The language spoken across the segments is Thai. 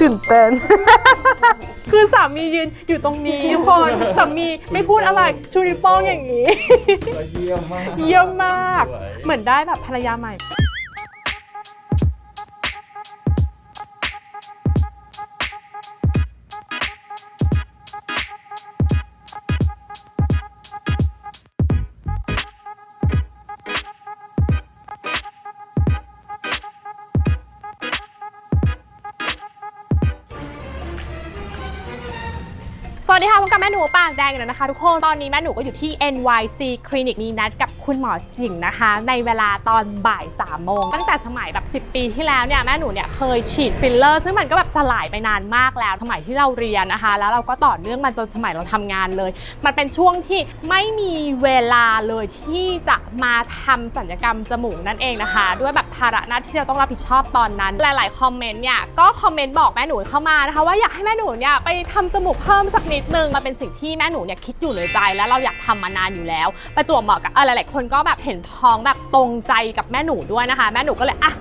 ตื่นเต้น คือสามียืนอยู่ตรงนี้ทุกคนสามีไม่พูดอะไรชูนิ้วโป้งอย่างนี้ เยี่ยมมาก เยี่ยมมากสวยเหมือนได้แบบภรรยาใหม่ ม่หนูปากแดงแล้วนะคะทุกคน ตอนนี้แม่หนูก็อยู่ที่ NYC คลินิกนี้นัดกับคุณหมอจิงนะคะ ในเวลาตอนบ่าย3โมง ตั้งแต่สมัยแบบ 10 ปีที่แล้วเนี่ยแม่หนูเนี่ยเคยฉีดฟิลเลอร์ ซึ่งมันก็แบบสลายไปนานมากแล้ว สมัยที่เราเรียนนะคะ แล้วเราก็ต่อเนื่องมาจนสมัยเราทำงานเลย มันเป็นช่วงที่ไม่มีเวลาเลยที่จะมาทำสัญญกรรมจมูกนั่นเองนะคะ ด้วยแบบภาระหน้าที่เราต้องรับผิดชอบตอนนั้น หลาย ๆ คอมเมนต์เนี่ยก็คอมเมนต์บอกแม่หนูเข้ามานะคะว่าอยากให้แม่หนูเนี่ยไปทำจมูกเพิ่มสักนิดนึงมันเป็นสิ่งที่แม่หนูเนี่ยคิดอยู่ในใจแล้วเราอยากทำมานานอยู่แล้ว ประจวบเหมาะกับเออหลายๆคนก็แบบเห็นพ้องแบบตรงใจกับแม่หนูด้วยนะคะ แม่หนูก็เลยอะ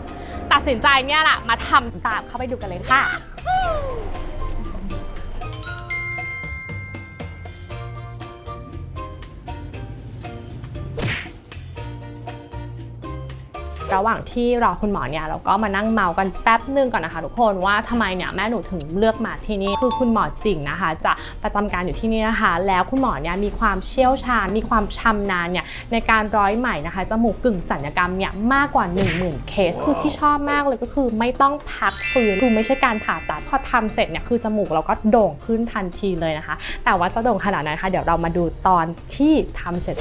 ตัดสินใจเนี่ยแหละมาทำตามเข้าไปดูกันเลยค่ะ ระหว่างที่รอคุณหมอเนี่ยเราก็มานั่งเมากันแป๊บนึงก่อนนะคะทุกคนว่าทำไมเนี่ยแม่หนูถึงเลือกมาที่นี่คือคุณหมอจริงนะคะ จะประจำการอยู่ที่นี่นะคะ แล้วคุณหมอเนี่ยมีความเชี่ยวชาญ มีความชำนาญเนี่ยในการร้อยไหม่นะคะจมูกกึ่งสัญญกรรมเนี่ยมากกว่า 10,000 เคส คือที่ชอบมากเลยก็คือไม่ต้องพักฟื้นคือไม่ใช่การผ่าตัดพอทำเสร็จเนี่ยคือจมูกเราก็โด่งขึ้นทันทีเลยนะคะ แต่ว่าจะโด่งขนาดไหนนะคะเดี๋ยวเรามาดูตอนที่ทำเสร็จ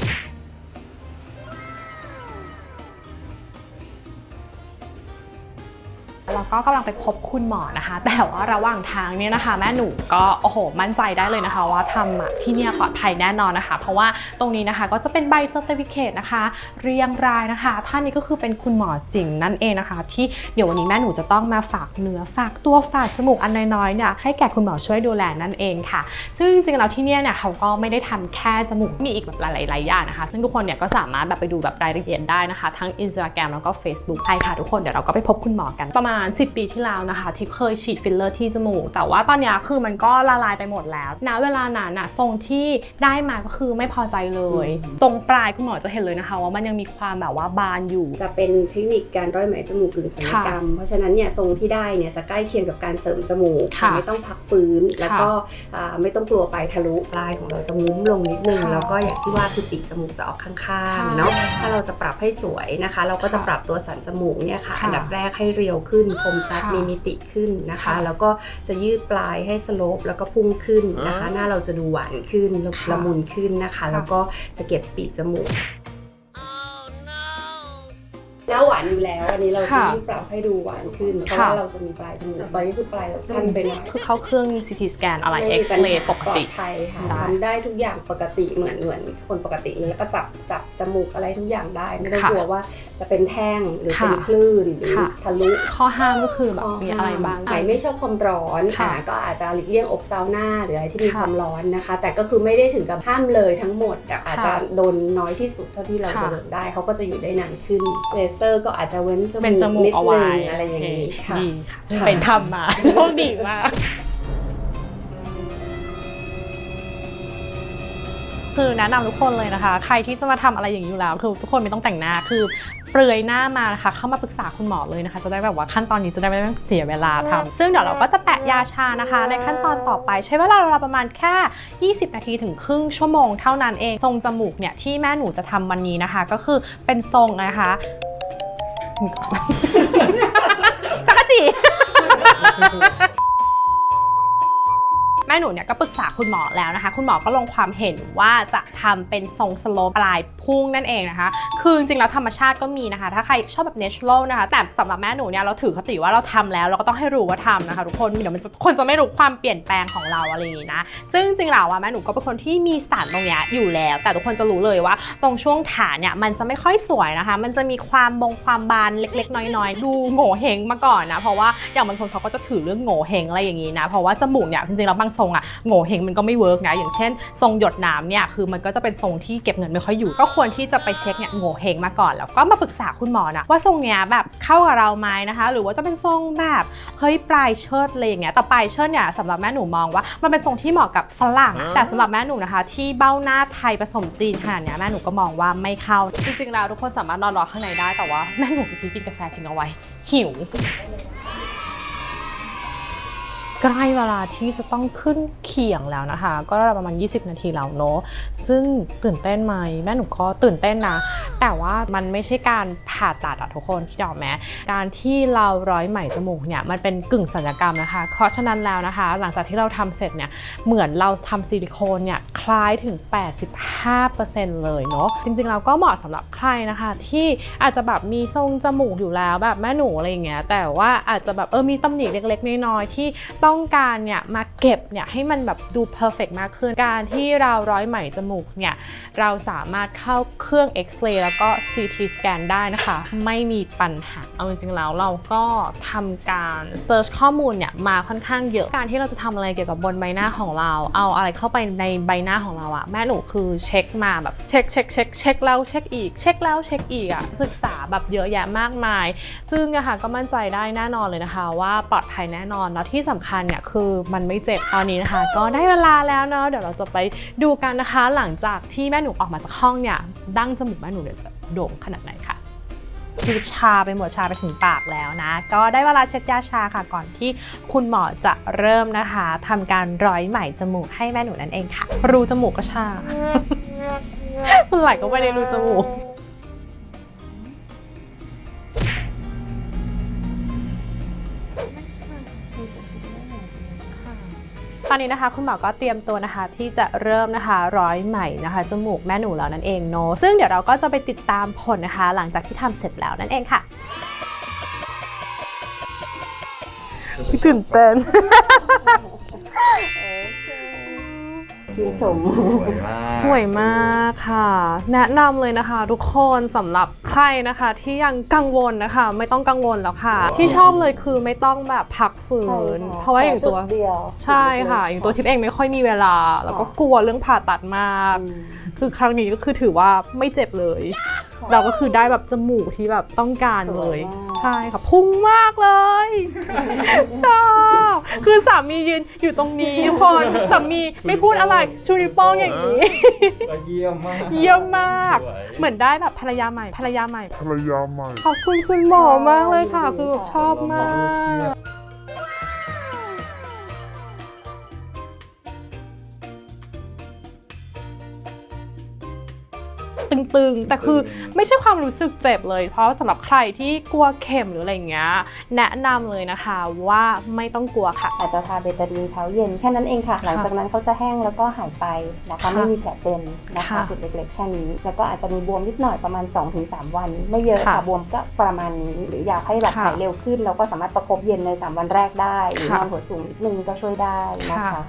เราก็กำลังไปพบคุณหมอนะคะ แต่ว่าระหว่างทางเนี่ยนะคะ แม่หนูก็โอ้โหมั่นใจได้เลยนะคะ ว่าทำที่เนี่ยปลอดภัยแน่นอนนะคะ เพราะว่าตรงนี้นะคะก็จะเป็นใบเซอร์ติฟิเคตนะคะ เรียงรายนะคะ ท่านนี้ก็คือเป็นคุณหมอจริงนั่นเองนะคะ ที่เดี๋ยววันนี้แม่หนูจะต้องมาฝากเนื้อฝากตัวฝากจมูกอันน้อยๆเนี่ยให้แก่คุณหมอช่วยดูแลนั่นเองค่ะ ซึ่งจริงๆแล้วที่เนี่ยเนี่ยเขาก็ไม่ได้ทำแค่จมูกมีอีกแบบหลายๆอย่างนะคะ ซึ่งทุกคนเนี่ยก็สามารถแบบไปดูแบบรายละเอียดได้นะคะ ทั้ง Instagram แล้วก็ Facebook ใช่ค่ะทุกคนเดี๋ยวเราก็ไปพบคุณหมอกันประมาณ10 ปีที่แล้วนะคะ ที่เคยฉีดฟิลเลอร์ที่จมูก แต่ว่าตอนเนี้ยคือมันก็ละลายไปหมดแล้วณเวลานั้นน่ะทรงที่ได้มาก็คือไม่พอใจเลย ตรงปลายคุณหมอจะเห็นเลยนะคะ ว่ามันยังมีความแบบว่าบานอยู่ จะเป็นเทคนิคการร้อยไหมจมูกกึ่งศัลยกรรม เพราะฉะนั้นเนี่ยทรงที่ได้เนี่ยจะใกล้เคียงกับการเสริมจมูกค่ะไม่ต้องพักฟื้น แล้วก็อ่าไม่ต้องกลัวไปทะลุปลายของเราจะงุ้มลงนิดนึงค่ะแล้วก็อย่างที่ว่าคือปีกจมูกจะออกข้างใช่ๆเนาะถ้าเราจะปรับให้สวยนะคะ เราก็จะค่ะปรับตัวสันจมูกเนี่ยค่ะค่ะอันดับแรกให้เรียวขึ้นคมชัดค่ะมีมิติขึ้นนะคะค่ะแล้วก็จะยืดปลายให้สโลปแล้วก็พุ่งขึ้นนะคะ หน้าเราจะดูหวานขึ้นค่ะละมุนขึ้นนะคะ แล้วก็จะเก็บปีกจมูก หน้าหวานอยู่แล้ว อันนี้เราจะค่ะยิ่งปรับให้ดูหวานขึ้น เพราะค่ะ ว่าเราจะมีปลายจมูกตอนนี้คือปลายเราสั้นไปหน่อยคือเข้าเครื่อง CT scan อะไรม่มี X ปัญหา ray ปกติ ลอดภัยค่ะได้ ทำได้ทุกอย่างปกติเหมือนเหมือนคนปกติเลยแล้วก็จับจับจมูกอะไรทุกอย่างได้ไม่ต้องค่ะกลัวว่าจะเป็นแท่งหรือค่ะเป็นคลื่นหรือค่ะ ทะลุ ข้อห้ามก็คือแบบมีอะไรบ้างไหมไม่ชอบความร้อนค่ะอ่าก็อาจจะหลีกเลี่ยงอบซาวน่าหรืออะไรที่มีค่ะความร้อนนะคะ แต่ก็คือไม่ได้ถึงกับห้ามเลยทั้งหมดแต่อาจจะค่ะโดนน้อยที่สุดเท่าที่เราค่ะ จะโดนได้เขาก็จะอยู่ได้นานขึ้นเลเซอร์ก็อาจจะเว้นจมูกเป็นจมูกนิดเอานึไว้งอะไรอย่างนี้โเคค่ะ ดีค่ะค่ะ เป็นทำมา โชคดีมาก คือแนะนำทุกคนเลยนะคะ ใครที่จะมาทำอะไรอย่างนี้อยู่แล้ว คือทุกคนไม่ต้องแต่งหน้าคือเปลือยหน้ามานะคะ เข้ามาปรึกษาคุณหมอเลยนะคะ จะได้แบบว่าขั้นตอนนี้จะได้ไม่ต้องเสียเวลาทำซึ่งเดี๋ยวเราก็จะแปะยาชานะคะ ในขั้นตอนต่อไปใช้เวลาราวๆประมาณแค่ 20 นาทีถึงครึ่งชั่วโมงเท่านั้นเองทรงจมูกเนี่ยที่แม่หนูจะทำวันนี้นะคะ ก็คือเป็นทรงนะคะ จักรจี แม่หนูเนี่ยก็ปรึกษาคุณหมอแล้วนะคะ คุณหมอก็ลงความเห็นว่าจะทำเป็นทรงสโลปปลายพุ่งนั่นเองนะคะ คือจริงแล้วธรรมชาติก็มีนะคะ ถ้าใครชอบแบบ natural นะคะ แต่สำหรับแม่หนูเนี่ยเราถือคติว่าเราทำแล้วเราก็ต้องให้รู้ว่าทำนะคะทุกคนเดี๋ยวมันจะคนจะไม่รู้ความเปลี่ยนแปลงของเราอะไรอย่างนี้นะ ซึ่งจริงแล้วอะแม่หนูก็เป็นคนที่มีสารตรงเนี้ยอยู่แล้ว แต่ทุกคนจะรู้เลยว่า ตรงช่วงฐานเนี่ยมันจะไม่ค่อยสวยนะคะ มันจะมีความบงความบานเล็ก ๆ น้อยๆ ดูโง่เฮงมาก่อนนะ เพราะว่าอย่างบางคนเขาก็จะถือเรื่องโง่เฮงอะไรอย่างนี้นะ เพราะว่าจมูกเนี่ยจริงๆแล้วบางทรงอะโง่เฮงมันก็ไม่เวิร์กนะอย่างเช่น ทรงหยดน้ำเนี่ยคือมันก็จะเป็นทรงที่เก็บเงินไม่ค่อยอยู่ ก็ควรที่จะไปเช็คเนี่ยโง่เฮงมาก่อน แล้วก็มาปรึกษาคุณหมอนะว่าทรงเนี้ยแบบเข้ากับเราไหมนะคะ หรือว่าจะเป็นทรงแบบเฮ้ยปลายเชิดอะไรอย่างเงี้ยแต่ปลายเชิดเนี่ยสำหรับแม่หนูมองว่ามันเป็นทรงที่เหมาะกับฝรั่งอะแต่สำหรับแม่หนูนะคะ ที่เบ้าหน้าไทยผสมจีนขนาดเนี้ยแม่หนูก็มองว่าไม่เข้าจริงๆแล้วทุกคนสามารถนอนรอข้างในได้แต่ว่าแม่หนูพี่กินกาแฟทิ้งเอาไว้หิว ใกล้เวลาที่จะต้องขึ้นเขียงแล้วนะคะ ก็ประมาณ 20 นาทีแล้วเนอะซึ่งตื่นเต้นไหมแม่หนูก็ตื่นเต้นนะ แต่ว่ามันไม่ใช่การผ่าตัดอะทุกคนคิดออกไหมการที่เราร้อยไหมจมูกเนี่ยมันเป็นกึ่งศัลยกรรมนะคะ เพราะฉะนั้นแล้วนะคะ หลังจากที่เราทำเสร็จเนี่ยเหมือนเราทำซิลิโคนเนี่ยคล้ายถึง 85%เลยเนอะจริงๆเราก็เหมาะสำหรับใครนะคะ ที่อาจจะแบบมีทรงจมูกอยู่แล้วแบบแม่หนูอะไรอย่างเงี้ยแต่ว่าอาจจะแบบเออมีตำหนิเล็กๆน้อยๆที่ต้องการเนี่ยมาเก็บเนี่ยให้มันแบบดูเพอร์เฟกมากขึ้น การที่เราร้อยไหมจมูกเนี่ยเราสามารถเข้าเครื่องเอ็กซเรย์แล้วก็ CT สแกนได้นะคะ ไม่มีปัญหา เอาจริงๆแล้วเราก็ทำการเซิร์ชข้อมูลเนี่ยมาค่อนข้างเยอะ การที่เราจะทำอะไรเกี่ยวกับบนใบหน้าของเรา เอาอะไรเข้าไปในใบหน้าของเราอะแม่หนูคือเช็คมาแบบเช็คเช็คเช็คเช็คแล้วเช็คอีก เช็คแล้วเช็คอีกอะศึกษาแบบเยอะแยะมากมาย ซึ่งนะค่ะก็มั่นใจได้แน่นอนเลยนะคะ ว่าปลอดภัยแน่นอนแล้วที่สำคัญเนี่ยคือมันไม่เจ็บตอนนี้นะคะ ก็ได้เวลาแล้วเนาะเดี๋ยวเราจะไปดูกันนะคะ หลังจากที่แม่หนูออกมาจากห้องเนี่ยดั้งจมูกแม่หนูเนี่ยจะโด่งขนาดไหนค่ะคือชาไปหมดชาไปถึงปากแล้วนะ ก็ได้เวลาเช็ดยาชาค่ะก่อนที่คุณหมอจะเริ่มนะคะทำการร้อยไหมจมูกให้แม่หนูนั่นเองค่ะ รูจมูกก็ชามันไหลเข้าไปในรูจมูก อนนี้นะคะคุณหมอก็เตรียมตัวนะคะที่จะเริ่มนะคะร้อยไหมนะคะจมูกแม่หนูแล้วนั่นเองเนอะซึ่งเดี๋ยวเราก็จะไปติดตามผลนะคะ หลังจากที่ทำเสร็จแล้วนั่นเองค่ะตื่นเต้นชื่นชมสวยมากสวยมากค่ะ แนะนำเลยนะคะทุกคนสำหรับใครนะคะที่ยังกังวลนะคะ ไม่ต้องกังวลแล้วค่ะ ที่ชอบเลยคือไม่ต้องแบบพักฝืน เพราะว่าอย่างตัวเดียวใช่ค่ะ อย่างตัวทิพย์เองไม่ค่อยมีเวลา แล้วก็กลัวเรื่องผ่าตัดมาก คือครั้งนี้ก็คือถือว่าไม่เจ็บเลย เราก็คือได้แบบจมูกที่แบบต้องการเลยสวยมากใช่ค่ะพุ่งมากเลย ชอบคือสามียืนอยู่ตรงนี้ทุกคนสามีไม่พูดอะไรชูนิ้วโป้งอย่างนี้ก็เยี่ยมมากเยี่ยมมากสวยเหมือนได้แบบภรรยาใหม่ภรรยาใหม่ ภรรยาใหม่ ขอบคุณคุณหมอมากเลยค่ะ คือแบบชอบมาก ตึงๆ แต่คือไม่ใช่ความรู้สึกเจ็บเลย เพราะสำหรับใครที่กลัวเข็มหรืออะไรอย่างเงี้ยแนะนำเลยนะคะว่าไม่ต้องกลัวค่ะ อาจจะทาเบตาดีนเช้าเย็นแค่นั้นเองค่ะ หลังจากนั้นเขาจะแห้งแล้วก็หายไปนะคะค่ะไม่มีแผลเป็นนะคะค่ะจุดเล็กๆแค่นี้แล้วก็อาจจะมีบวมนิดหน่อยประมาณ 2-3 วัน ไม่เยอะค่ะค่ะบวมก็ประมาณนี้หรืออยากให้แบบค่ะหายเร็วขึ้นเราก็สามารถประคบเย็นใน 3 วันแรกได้หรือค่ะนอนหัวสูงนิดนึงก็ช่วยได้นะคะ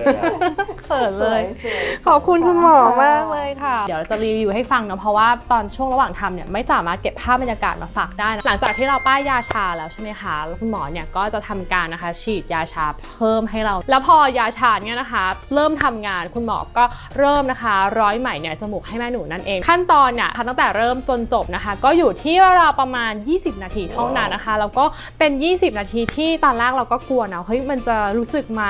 เขินเลยสวยๆขอบคุณคุณหมอมากเลยค่ะ เดี๋ยวเราจะรีวิวให้ฟังเนอะเพราะว่าตอนช่วงระหว่างทำเนี่ยไม่สามารถเก็บภาพบรรยากาศมาฝากได้นะหลังจากที่เราป้ายยาชาแล้วใช่ไหมคะแล้วคุณหมอเนี่ยก็จะทำการนะคะฉีดยาชาเพิ่มให้เรา แล้วพอยาชาเนี่ยนะคะ เริ่มทำงานคุณหมอก็เริ่มนะคะ ร้อยไหมเนี่ยจมูกให้แม่หนูนั่นเอง ขั้นตอนเนี่ยตั้งแต่เริ่มจนจบนะคะ ก็อยู่ที่ราวประมาณ 20 นาทีเท่านั้นนะคะ แล้วก็เป็น 20 นาทีที่ตอนแรกเราก็กลัวนะเฮ้ยมันจะรู้สึกไหม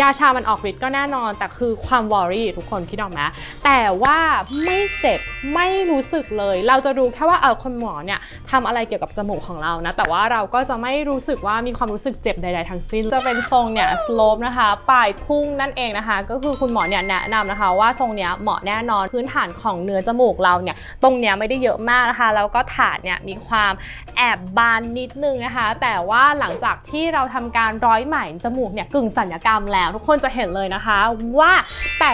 ยาชามันออกฤทธิ์ก็แน่นอน แต่คือความวอรี่ทุกคนคิดออกไหมแต่ว่าไม่เจ็บไม่รูู้้สึกเลย เราจะรู้แค่ว่าเออคนหมอเนี่ยทำอะไรเกี่ยวกับจมูกของเรานะ แต่ว่าเราก็จะไม่รู้สึกว่ามีความรู้สึกเจ็บใด ๆ ทั้งสิ้น จะเป็นทรงเนี่ยสโลปนะคะปลายพุ่งนั่นเองนะคะ ก็คือคุณหมอเนี่ยแนะนำนะคะ ว่าทรงเนี้ยเหมาะแน่นอนพื้นฐานของเนื้อจมูกเราเนี่ยตรงเนี้ยไม่ได้เยอะมากนะคะ แล้วก็ฐานเนี่ยมีความแอบบานนิดนึงนะคะ แต่ว่าหลังจากที่เราทำการร้อยไหมจมูกเนี่ยกึ่งสัญญกรรมแล้ว ทุกคนจะเห็นเลยนะคะว่า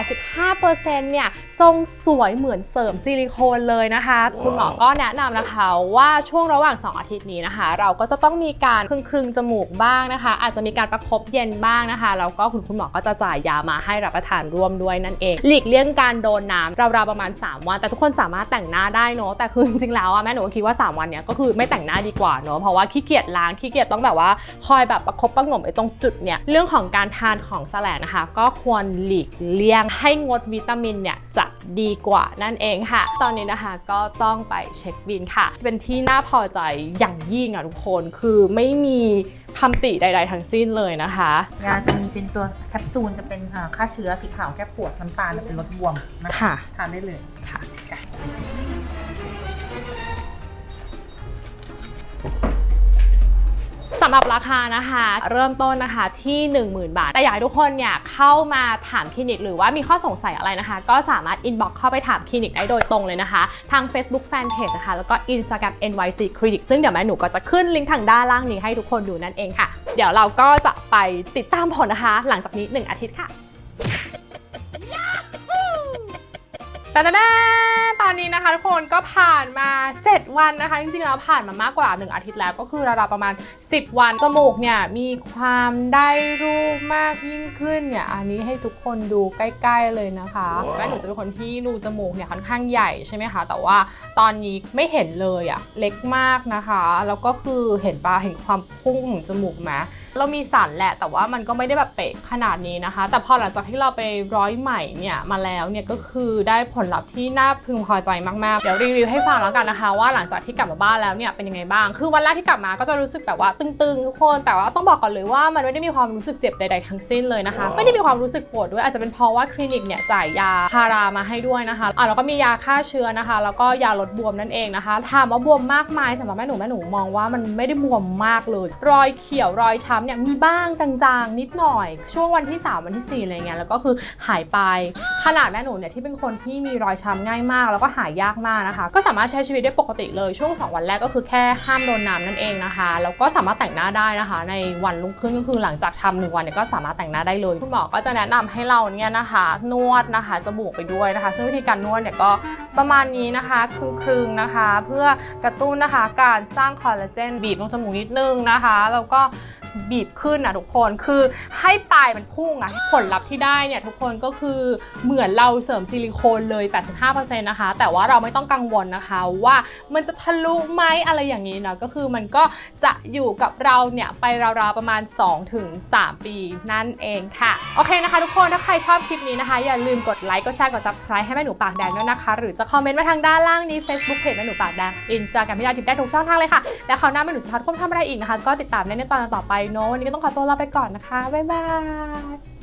85%เนี่ยทรงสวยเหมือนเสริมซิลิโคนนเลยนะคะ คุณหมอก็แนะนำนะคะว่าช่วงระหว่าง 2 อาทิตย์นี้นะคะ เราก็จะต้องมีการคลึงคลึงๆจมูกบ้างนะคะ อาจจะมีการประคบเย็นบ้างนะคะแล้วก็คุณคุณหมอก็จะจ่ายยามาให้รับประทานร่วมด้วยนั่นเอง หลีกเลี่ยงการโดนน้ำราวๆประมาณ 3 วัน แต่ทุกคนสามารถแต่งหน้าได้เนอะแต่คือจริงๆแล้วอะแม่หนูก็คิดว่า 3 วันเนี้ยก็คือไม่แต่งหน้าดีกว่าเนอะเพราะว่าขี้เกียจล้างขี้เกียจต้องแบบว่าคอยแบบประคบประหงมไอ้ตรงจุดเนี่ยเรื่องของการทานของแสลงนะคะ ก็ควรหลีกเลี่ยงให้งดวิตามินเนี่ยจะ ดีกว่านั่นเองค่ะ ตอนนี้นะคะก็ต้องไปเช็คบินค่ะ เป็นที่น่าพอใจอย่างยิ่งอะทุกคนคือไม่มีคำติใด ๆ ทั้งสิ้นเลยนะคะยาจะมีเป็นตัวแคปซูลจะเป็นอ่าฆ่าเชื้อสีขาวแก้ปวดน้ำตาลจะเป็นลดบวมนะค่ะทานได้เลยค่ะ สำหรับราคานะคะ เริ่มต้นนะคะที่ 10,000 บาท แต่อยากให้ทุกคนเนี่ยเข้ามาถามคลินิก หรือว่ามีข้อสงสัยอะไรนะคะ ก็สามารถอินบ็อกซ์เข้าไปถามคลินิกได้โดยตรงเลยนะคะ ทาง Facebook Fanpage นะคะ แล้วก็ Instagram NYC Clinic ซึ่งเดี๋ยวแม่หนูก็จะขึ้นลิงก์ทางด้านล่างนี้ให้ทุกคนดูนั่นเองค่ะ เดี๋ยวเราก็จะไปติดตามผลนะคะ หลังจากนี้ 1 อาทิตย์ค่ะ แต่แต่ตอนนี้นะคะทุกคนก็ผ่านมา 7 วันนะคะ จริงๆแล้วผ่านมามากกว่า 1 อาทิตย์แล้วก็คือราวๆประมาณ 10 วัน จมูกเนี่ยมีความได้รูปมากยิ่งขึ้นเนี่ยอันนี้ให้ทุกคนดูใกล้ ๆเลยนะคะแม่หนูจะเป็นคนที่รูจมูกเนี่ยค่อนข้างใหญ่ใช่ไหมคะ แต่ว่าตอนนี้ไม่เห็นเลยอะเล็กมากนะคะ แล้วก็คือเห็นปะเห็นความพุ่งของจมูกไหมเรามีสันแหละแต่ว่ามันก็ไม่ได้แบบเป๊ะขนาดนี้นะคะ แต่พอหลังจากที่เราไปร้อยใหม่เนี่ยมาแล้วเนี่ยก็คือได้ผลลัพธ์ที่น่าพึงพอใจมากๆ เดี๋ยวรีวิวให้ฟังแล้วกันนะคะ ว่าหลังจากที่กลับมาบ้านแล้วเนี่ยเป็นยังไงบ้าง คือวันแรกที่กลับมาก็จะรู้สึกแบบว่าตึงๆทุกคน แต่ว่าต้องบอกก่อนเลยว่ามันไม่ได้มีความรู้สึกเจ็บใดๆทั้งสิ้นเลยนะคะ ไม่ได้มีความรู้สึกปวดด้วยอาจจะเป็นเพราะว่าคลินิกเนี่ยจ่ายยาพารามาให้ด้วยนะคะอะแล้วก็มียาฆ่าเชื้อนะคะ แล้วก็ยาลดบวมนั่นเองนะคะถามว่าบวมมากไหมสำหรับแม่หนูแม่หนูมองว่ามันไม่ได้บวมมากเลย รอยเขียวรอยช้ำเนี่ยมีบ้างจางๆ นิดหน่อย ช่วงวันที่ 3 วันที่4อะไรเงี้ยแล้วก็คือหายไปขนาดแม่หนูเนี่ยที่เป็นคนที่มีรอยช้ำง่ายมาก แล้วก็หายยากมากนะคะ ก็สามารถใช้ชีวิตได้ปกติเลยช่วง 2 วันแรกก็คือแค่ห้ามโดนน้ำนั่นเองนะคะแล้วก็สามารถแต่งหน้าได้นะคะ ในวันรุ่งขึ้นก็คือหลังจากทำหนึ่งวันเนี่ยก็สามารถแต่งหน้าได้เลยคุณหมอก็จะแนะนำให้เราเนี่ยนะคะ นวดนะคะจมูกไปด้วยนะคะ ซึ่งวิธีการนวดเนี่ยก็ประมาณนี้นะคะครึ่งๆนะคะ เพื่อกระตุ้นนะคะการสร้างคอลลาเจนบีบตรงจมูกนิดนึงนะคะแล้วก็ บีบขึ้นนะทุกคนคือให้ปลายมันพุ่งอะผลลัพธ์ที่ได้เนี่ยทุกคนก็คือเหมือนเราเสริมซิลิโคนเลย 85%นะคะ แต่ว่าเราไม่ต้องกังวลนะคะว่ามันจะทะลุไหมอะไรอย่างนี้นะก็คือมันก็จะอยู่กับเราเนี่ยไปราวๆประมาณ 2-3 ปีนั่นเองค่ะ โอเคนะคะ ทุกคนถ้าใครชอบคลิปนี้นะคะ อย่าลืมกดไลค์กดแชร์กด subscribe ให้แม่หนูปากแดงด้วยนะคะ หรือจะคอมเมนต์มาทางด้านล่างนี้ Facebook Page แม่หนูปากแดง Instagram พี่ดาทิพย์ได้ทุกช่องทางเลยค่ะ และคราวหน้าแม่หนูจะพาทุกคนทำอะไรอีกนะคะ ก็ติดตามได้ในตอนต่อไปเนาะวันนี้ก็ต้องขอตัวลาไปก่อนนะคะ บ๊ายบาย